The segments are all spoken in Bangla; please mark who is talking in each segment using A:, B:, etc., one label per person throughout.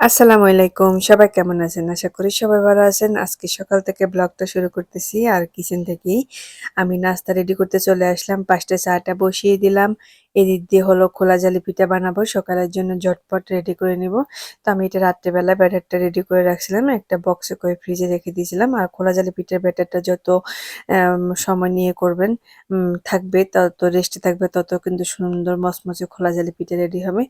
A: আসসালামু আলাইকুম। সবাই কেমন আছেন? আশা করি সবাই ভালো আছেন। আজকে সকাল থেকে ব্লগটা শুরু করতেছি আর কিচেন থেকেই আমি নাস্তা রেডি করতে চলে আসলাম। পাঁচটা চাটা বসিয়ে দিলাম। এদিক দিয়ে হলো খোলা জালি পিঠা বানাবো, সকালের জন্য ঝটপট রেডি করে নিব। তো আমি এটা রাত্রেবেলা ব্যাটারটা রেডি করে রাখছিলাম, একটা বক্সে করে ফ্রিজে রেখে দিয়েছিলাম। আর খোলা জালি পিঠার ব্যাটারটা যত সময় নিয়ে করবেন থাকবে, তত রেস্টে থাকবে, তত কিন্তু সুন্দর মচমচে খোলা জালি পিঠা রেডি হবে।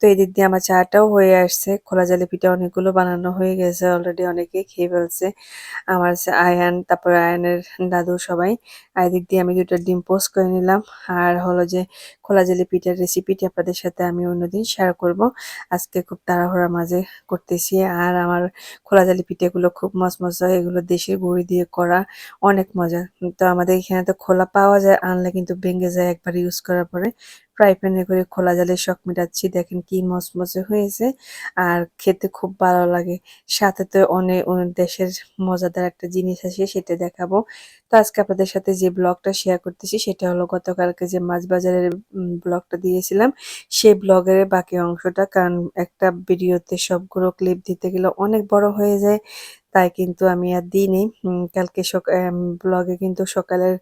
A: তো এদিক দিয়ে আমার চাটাও হয়ে আসছে। খোলা জালি পিঠা অনেকগুলো বানানো হয়ে গেছে অলরেডি অনেকে খেয়ে ফেলছে। আমার আয়ান, তারপর আয়ানের দাদু সবাই। এদিক দিয়ে আমি দুটো ডিম পোস্ট করে নিলাম। আর হলো যে খোলা জালি পিঠার রেসিপিটি আপনাদের সাথে আমি অন্যদিন শেয়ার করব। আজকে খুব তাড়াহুড়ার মাঝে করতেছি আর আমার খোলা জালি পিঠেগুলো খুব হয় এগুলো দেশের গুঁড়ি দিয়ে করা অনেক মজা। তো আমাদের এখানে তো খোলা পাওয়া যায়, আনলে কিন্তু ভেঙে যায় একবার ইউজ করার পরে। ফ্রাই প্যানে করে খোলা জালে শখ মেটাচ্ছি। দেখেন কি মচমচে হয়েছে আর খেতে খুব ভালো লাগে। সাথে তো অনেক দেশের মজাদার একটা জিনিস আছে, সেটা দেখাবো। তো আজকে আপনাদের সাথে যে ব্লগটা শেয়ার করতেছি, সেটা হলো গতকালকে যে মাছ বাজারের ব্লগটা দিয়েছিলাম, সেই ব্লগের বাকি অংশটা। কারণ একটা ভিডিওতে সবগুলো ক্লিপ দিতে গেলে অনেক বড় হয়ে যায়। তাই কিন্তু আমি আর দিইনি। কালকে ব্লগে কিন্তু সকালের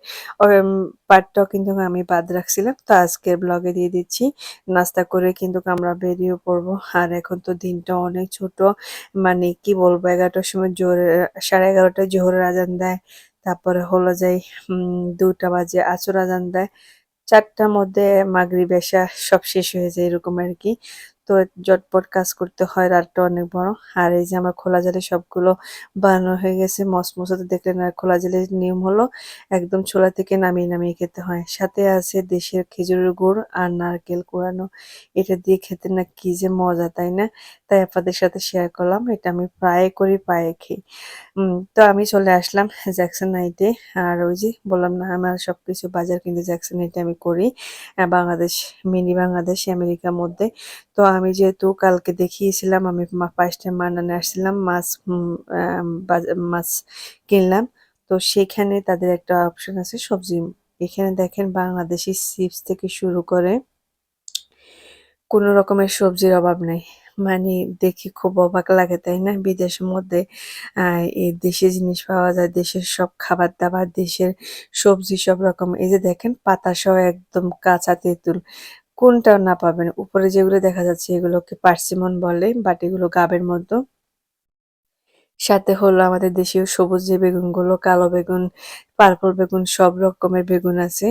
A: পার্টটাও কিন্তু আমি বাদ রাখছিলাম। তো আজকের ব্লগে দিয়ে দিচ্ছি। নাস্তা করে কিন্তু আমরা বেরিয়ে পড়ব। আর এখন তো দিনটা অনেক ছোট। মানে কি বলব, এগারোটার সময় জোরে, সাড়ে এগারোটায় জোহরের আজান দেয়। তারপরে হলো যাই দুটা বাজে আচর আজান দেয়। চারটার মধ্যে মাগরিব এশা সব শেষ হয়ে যায় এরকম আর কি। তো জটপট কাজ করতে হয়, রাতটা অনেক বড়। আর এই যে আমার খোলা জালে সবগুলো বানানো হয়ে গেছে মসমসাতে দেখলেন আর খোলা জালের নিয়ম হলো একদম ছোলা থেকে নামিয়ে নামিয়ে খেতে হয়। সাথে আছে দেশের খেজুরের গুড় আর নারকেল কোরানো এটা দিয়ে খেতে না কি যে মজা, তাই না? তাই আপনাদের সাথে শেয়ার করলাম। এটা আমি প্রায় করি পায়ে খেয়ে। তো আমি চলে আসলাম জ্যাকসন নাইটে আর ওই যে বললাম না, আমার সবকিছু বাজার কিন্তু জ্যাকসন নাইটে আমি করি। বাংলাদেশ মিনি বাংলাদেশ, আমেরিকার মধ্যে। তো আমি যেহেতু কালকে দেখিয়েছিলাম, আমি পাঁচটা মানানে আসছিলাম, মাছ মাছ কিনলাম। তো সেখানে তাদের একটা অপশন আছে সবজি। এখানে দেখেন বাংলাদেশি চিপস থেকে শুরু করে কোনো রকমের সবজির অভাব নেই। মানে দেখি খুব অবাক লাগে, তাই না? বিদেশের মধ্যে এই দেশে জিনিস পাওয়া যায়, দেশের সব খাবার দাবার, দেশের সবজি সব রকম। এই যে দেখেন, পাতা সহ একদম কাঁচা তেঁতুল, কোনটাও না পাবেন। উপরে যেগুলো দেখা যাচ্ছে, এগুলোকে পার্সিমন বলে, বাট এগুলো গাবের মতো সাথে হলো আমাদের দেশীয় সবুজ যে বেগুনগুলো, কালো বেগুন পার্পল বেগুন, সব রকমের বেগুন আছে।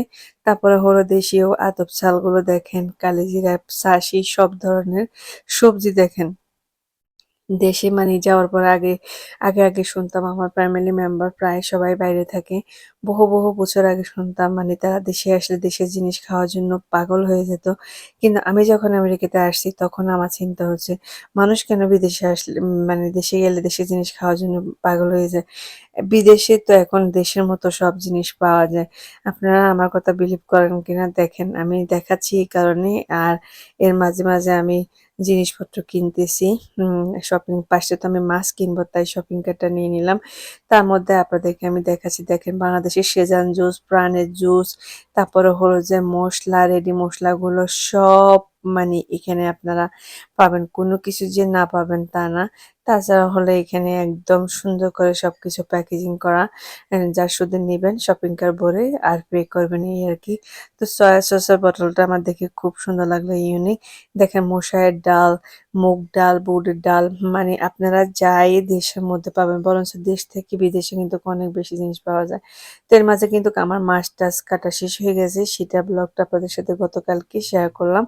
A: তারপরে হলো দেশীয় আতপ চালগুলো দেখেন, কালিজিরা ছাসি সব ধরনের সবজি দেখেন। দেশে মানে যাওয়ার পর আগে আগে আগে শুনতাম আমার ফ্যামিলি মেম্বার প্রায় সবাই বাইরে থাকে। বহু বহু বছর আগে শুনতাম মানে তারা দেশে আসলে দেশের জিনিস খাওয়ার জন্য পাগল হয়ে যেত। কিন্তু আমি যখন আমেরিকাতে আসছি তখন আমার চিন্তা হচ্ছে, মানুষ কেন বিদেশে আসলে মানে দেশে গেলে দেশের জিনিস খাওয়ার জন্য পাগল হয়ে যায়? বিদেশে তো এখন দেশের মতো সব জিনিস পাওয়া যায়। আপনারা আমার কথা বিলিভ করেন কিনা দেখেন, আমি দেখাচ্ছি এই কারণে। আর এর মাঝে মাঝে আমি জিনিসপত্র কিনতেছি। শপিং পাশে তো আমি মাছ কিনবো, তাই শপিং কার্টটা নিয়ে নিলাম। তার মধ্যে আপনাদেরকে আমি দেখাচ্ছি, দেখেন বাংলাদেশের সেজান জুস প্রাণের জুস তারপরে হলো যে মশলা রেডি মশলাগুলো সব মানে এখানে আপনারা পাবেন। কোনো কিছু যে না পাবেন তা না। তাছাড়া হলে এখানে একদম সুন্দর করে সবকিছু প্যাকেজিং করা যা শুধু নেবেন শপিং কার ভরে আর পে করবেন এই আর কি। তো সয়া সসের বটলটা আমার দেখে খুব সুন্দর লাগল ইউনিক দেখেন মশায়ের ডাল মুগ ডাল, বুটের ডাল মানে আপনারা যাই দেশের মধ্যে পাবেন, বরঞ্চ দেশ থেকে বিদেশে কিন্তু অনেক বেশি জিনিস পাওয়া যায়। তো এর মাঝে কিন্তু আমার মাছ কাটা শেষ হয়ে গেছে, সেটা ব্লগটা আপনাদের সাথে গতকালকে শেয়ার করলাম।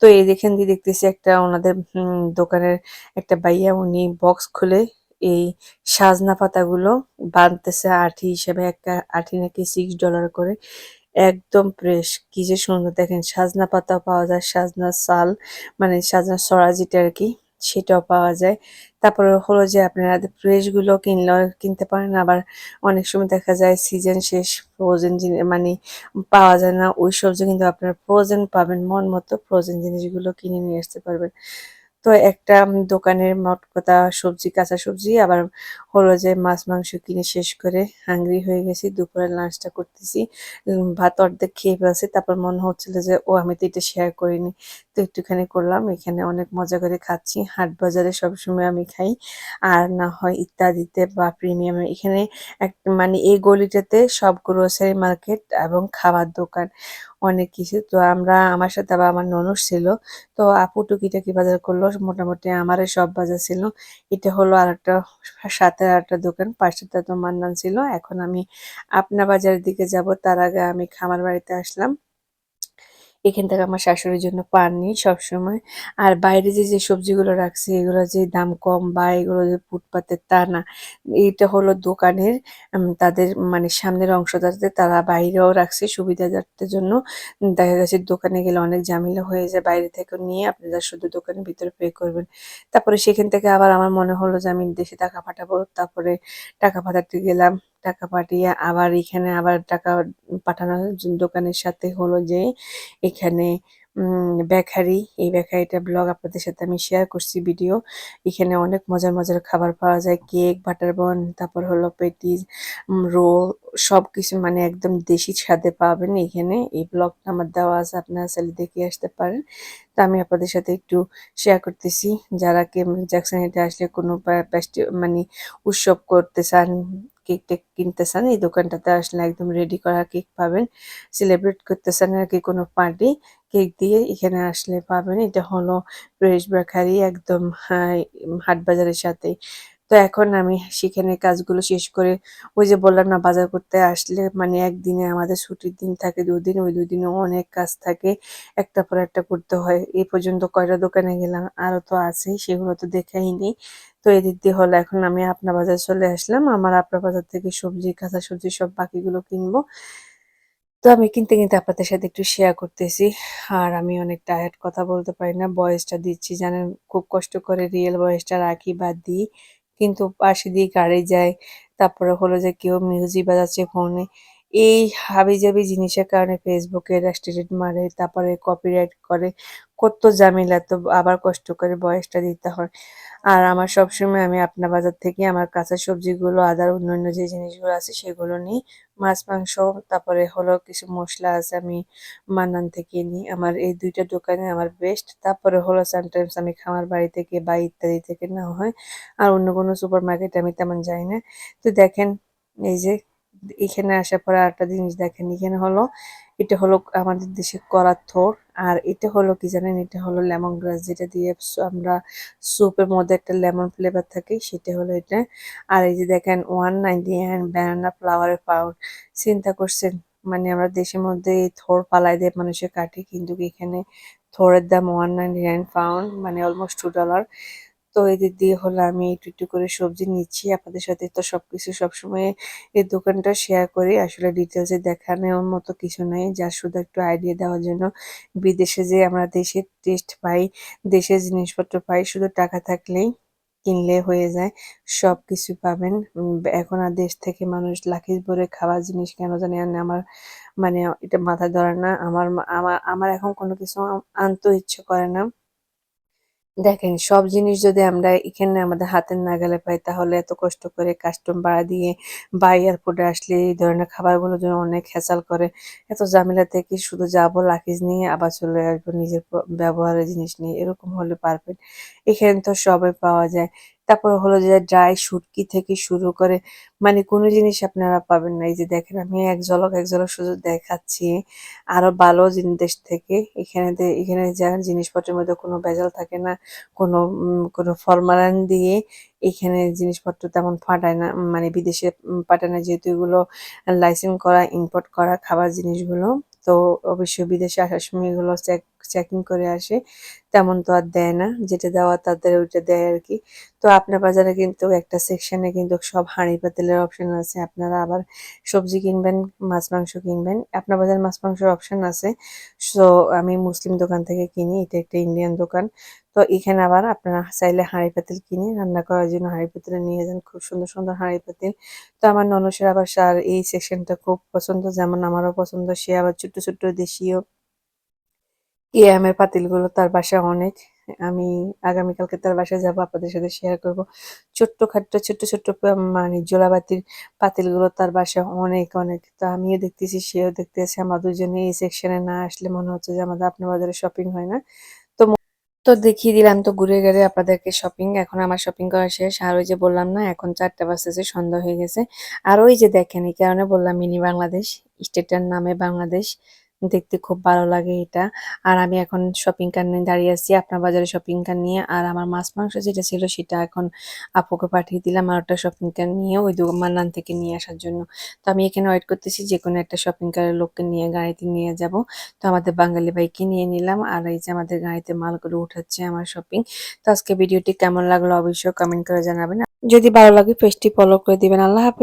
A: তো এই দেখেন দিয়ে দেখতেছি একটা ওনাদের দোকানের একটা বাইয়া উনি বক্স খুলে এই সাজনা পাতাগুলো বাঁধতেছে আঠি হিসেবে, একটা আঠি নাকি সিক্স ডলার করে। একদম ফ্রেশ কি যে সুন্দর। দেখেন, সাজনা পাতাও পাওয়া যায়, সাজনা শাল মানে সাজনা ছড়া যেটা আর কি, সেটাও পাওয়া যায়। তারপরে হলো যে আপনারা ফ্রেশগুলো কিনলেও কিনতে পারেন, আবার অনেক সময় দেখা যায় সিজন শেষ ফ্রোজেন মানে পাওয়া যায় না ওই সবজি কিন্তু আপনারা ফ্রোজেন পাবেন, মন মতো ফ্রোজেন জিনিসগুলো কিনে নিয়ে আসতে পারবেন। তো একটা দোকানের মোট কথা সবজি, কাঁচা সবজি, আবার হলো যে মাছ, মাংস কিনে শেষ করে হাঙ্গরি হয়ে গেছি, দুপুরের লাঞ্চটা করতেছি। ভাত অর্ধেক খেয়ে ফেলছি, তারপর মনে হচ্ছিল যে, ও, আমি তো এটা শেয়ার করিনি। তো একটুখানি করলাম, এখানে অনেক মজা করে খাচ্ছি, হাট বাজারে সবসময় আমি খাই, আর না হয় ইত্যাদিতে বা প্রিমিয়ামে এখানে এক মানে এই গলিটাতে সব গ্রোসারি মার্কেট এবং খাবার দোকান। অনেক কিছু। তো আমরা, আমার সাথে আবার আমার ননস ছিল। তো আপু টুকিটাকি বাজার করল, মোটামুটি আমারই সব বাজার ছিল। এটা হলো আর একটা সাথে আর একটা দোকান পাঁচটা তো মান্নান ছিল। এখন আমি আপনা বাজারের দিকে যাব। তার আগে আমি খামার বাড়িতে আসলাম। এখান থেকে আমার শাশুড়ির জন্য পান নিই সবসময়। আর বাইরে যে যে সবজিগুলো রাখছে, এগুলো যে দাম কম বা এগুলো যে ফুটপাতের তা না এটা হলো দোকানের তাদের মানে সামনের অংশ অংশটাতে তারা বাইরেও রাখছে সুবিধার্থের জন্য। দেখা গেছে দোকানে গেলে অনেক ঝামেলা হয়ে যায়, বাইরে থেকে নিয়ে আপনারা শুধু দোকানের ভিতরে পে করবেন। তারপরে সেখান থেকে আবার আমার মনে হলো যে আমি দেশে টাকা পাঠাবো, তারপরে টাকা পাঠাতে গেলাম। টাকা পাঠিয়ে আবার এখানে আবার টাকা পাঠানোর জ- দোকানের সাথে হলো যে এখানে বেকারি। এই বেকারিটা ব্লগ আপনাদের সাথে আমি শেয়ার করছি ভিডিও এখানে অনেক মজার মজার খাবার পাওয়া যায়। কেক, বাটার বন, তারপর হলো পেটিস রোল সব কিছু মানে একদম দেশি স্বাদে পাবেন এখানে। এই ব্লগটা আমার দেওয়া আছে, আপনারা চাইলে দেখে আসতে পারেন। তো আমি আপনাদের সাথে একটু শেয়ার করতেছি। যারা কে জ্যাকসন এটা আসলে কোনো মানে উৎসব করতে চান কেক কিনতে চান এই দোকানটাতে আসলে একদম রেডি করা কেক পাবেন। সেলিব্রেট করতে চান আর কি কোনো পার্টি কেক দিয়ে এখানে আসলে পাবেন। এটা হলো প্রেস বেকারি একদম হাট বাজারের সাথে। তো এখন আমি সেখানে কাজগুলো শেষ করে, ওই যে বললাম না, বাজার করতে আসলে মানে একদিনে আমাদের ছুটির দিন থাকে, দুদিন, ওই দুদিনে অনেক কাজ থাকে। একটা পর একটা করতে হয়। এই পর্যন্ত কয়টা দোকানে গেলাম, আরও তো আছেই, সেগুলো তো দেখাইনি তো এদিক দিয়ে হলো এখন আমি আপনা বাজার চলে আসলাম। আমার আপনা বাজার থেকে সবজি, কাঁচা সবজি সব বাকিগুলো কিনবো। তো আমি কিনতে কিনতে আপনাদের সাথে একটু শেয়ার করতেছি। আর আমি অনেক টায়ার্ড কথা বলতে পারি না। বয়সটা দিচ্ছি, জানেন, খুব কষ্ট করে রিয়েল বয়সটা রাখি বা দিই। কিন্তু পাশে দিয়ে গাড়ি যায়। তারপরে হলো যে কেউ মিউজিক বাজাচ্ছে ফোনে এই হাবি হাবিজাবি জিনিসের কারণে ফেসবুকে রেস্ট্রিক্টেড মারে, তারপরে কপিরাইট করে, কত ঝামেলা, তো আবার কষ্ট করে বয়সটা দিতে হয়। আর আমার সবসময় আমি আপনা বাজার থেকে আমার কাঁচা সবজিগুলো, আদার অন্যান্য যে জিনিসগুলো আছে সেগুলো নিই। মাছ, মাংস, তারপরে হলো কিছু মশলা আছে আমি মান্নান থেকে নিই। আমার এই দুইটা দোকানে আমার বেস্ট তারপরে হলো সামটাইমস আমি খামার বাড়ি থেকে বা ইত্যাদি থেকে নেওয়া হয়। আর অন্য কোনো সুপার মার্কেটে আমি তেমন যাই না। তো দেখেন, এই যে এখানে আসার পরে আরেকটা জিনিস দেখেন, এখানে হলো, এটা হলো আমাদের দেশে করার থোর, আর এটা হলো কি জানেন, এটা হলো লেমন গ্রাস যেটা দিয়ে আমরা স্যুপের মধ্যে একটা লেমন ফ্লেভার থাকে, সেটা হলো এটা। আর এই যে দেখেন ওয়ান নাইনটি নাইন ব্যানানা ফ্লাওয়ারের পাউড চিন্তা করছেন? মানে আমরা দেশের মধ্যে থোর পালাই দিয়ে মানুষের কাটে, কিন্তু এখানে থোরের দাম ওয়ান নাইনটি নাইন পাউন্ড মানে অলমোস্ট টু ডলার তো এদের দিয়ে হলো আমি একটু একটু করে সবজি নিচ্ছি। আপনাদের সাথে তো সবকিছু সবসময় এই দোকানটা শেয়ার করি। আসলে ডিটেলসে দেখানোর মতো কিছু নাই। যা শুধু একটু আইডিয়া দেওয়ার জন্য। বিদেশে যে আমরা দেশের টেস্ট পাই, দেশের জিনিসপত্র পাই, শুধু টাকা থাকলেই কিনলে হয়ে যায়। সব কিছু পাবেন এখন আর দেশ থেকে মানুষ লাকিজ ভরে খাওয়ার জিনিস কেন জানি আর আমার মানে এটা মাথা ধরে না। আমার আমার আমার এখন কোনো কিছু আনতে ইচ্ছে করে না। দেখেন, সব জিনিস যদি আমরা এখানে আমাদের হাতের নাগালে পাই, তাহলে এত কষ্ট করে কাস্টম ভাড়া দিয়ে বা এয়ারপোর্টে আসলে এই ধরনের খাবারগুলোর জন্য অনেক হেঁচাল করে। এত ঝামেলা থেকে শুধু যাব লাকিজ নিয়ে আবার চলে আসব, নিজের ব্যবহারের জিনিস নিয়ে। এরকম হলে পারফেক্ট এখানে তো সবই পাওয়া যায়। তারপর হলো যে ড্রাই শুটকি থেকে শুরু করে মানে কোনো জিনিস আপনারা পাবেন না। এই যে দেখেন, আমি এক ঝলক এক ঝলক শুধু দেখাচ্ছি। আরও ভালো জিন- দেশ থেকে এখানে এখানে যা জিনিসপত্রের মধ্যে কোনো ভেজাল থাকে না, কোনো কোনো ফরমালিন দিয়ে এখানে জিনিসপত্র তেমন ফাটায় না মানে বিদেশে পাঠায় না যেহেতু এগুলো লাইসেন্স করা, ইম্পোর্ট করা খাবার জিনিসগুলো, তো অবশ্যই বিদেশে আসার সময় এগুলো চেক চেকিং করে আসে, তেমন তো আর দেয় না। যেটা দেওয়া তাদের ওইটা দেয় আর কি। তো আপনার বাজারে কিন্তু একটা সেকশনে কিন্তু সব হাঁড়ি পাতিলের অপশন আছে। আপনারা আবার সবজি কিনবেন, মাছ মাংস কিনবেন। আপনার বাজার মাছ মাংসের অপশন আছে। সো আমি মুসলিম দোকান থেকে কিনি, এটা একটা ইন্ডিয়ান দোকান। তো এখানে আবার আপনারা চাইলে হাঁড়ি পাতিল কিনে রান্না করার জন্য হাঁড়ি পাতিলে নিয়ে যান। খুব সুন্দর সুন্দর হাঁড়ি পাতিল। তো আমার ননসের আবার সার এই সেকশনটা খুব পছন্দ। যেমন আমারও পছন্দ, সে আবার ছোট্ট ছোট্ট দেশীয় ইয়ামের পাতিলগুলো তার বাসায় অনেক। আমি আগামীকালকে তার বাসায় যাব, আপনাদের সাথে শেয়ার করব। ছোট্ট খাট্ট ছোট্ট ছোট্ট মানে জোড়াবাতির পাতিলগুলো তার বাসায় অনেক অনেক। তো আমিও দেখতেছি, সেও দেখতেছে, আমরা দুজনে এই সেকশনে না আসলে মনে হচ্ছে যে আমাদের আপনার বাজারে শপিং হয় না। তো তো দেখিয়ে দিলাম, তো ঘুরে ঘুরে আপনাদেরকে শপিং এখন আমার শপিং করা শেষ। আর ওই যে বললাম না, এখন চারটা বাজতেছে, সন্ধ্যা হয়ে গেছে। আর ওই যে দেখেন, এই কারণে বললাম মিনি বাংলাদেশ স্টেটের নামে বাংলাদেশ দেখতে খুব ভালো লাগে এটা। আর আমি এখন শপিং কার নিয়ে দাঁড়িয়ে আছি, আপনার বাজারে শপিং কার নিয়ে। আর আমার মাছ মাংস যেটা ছিল সেটা এখন আপুকে পাঠিয়ে দিলাম আর ওটা শপিং কার নিয়ে ওই দু মান্নান থেকে নিয়ে আসার জন্য। তো আমি এখানে ওয়েট করতেছি, যে কোনো একটা শপিং কারের লোককে নিয়ে, গাড়িতে নিয়ে যাব। তো আমাদের বাঙালি বাইকে নিয়ে নিলাম আর এই যে আমাদের গাড়িতে মালগুলো উঠাচ্ছে আমার শপিং তো আজকে ভিডিওটি কেমন লাগল অবশ্যই কমেন্ট করে জানাবেন। যদি ভালো লাগে পেজটি ফলো করে দিবেন। আল্লাহ হাফেজ।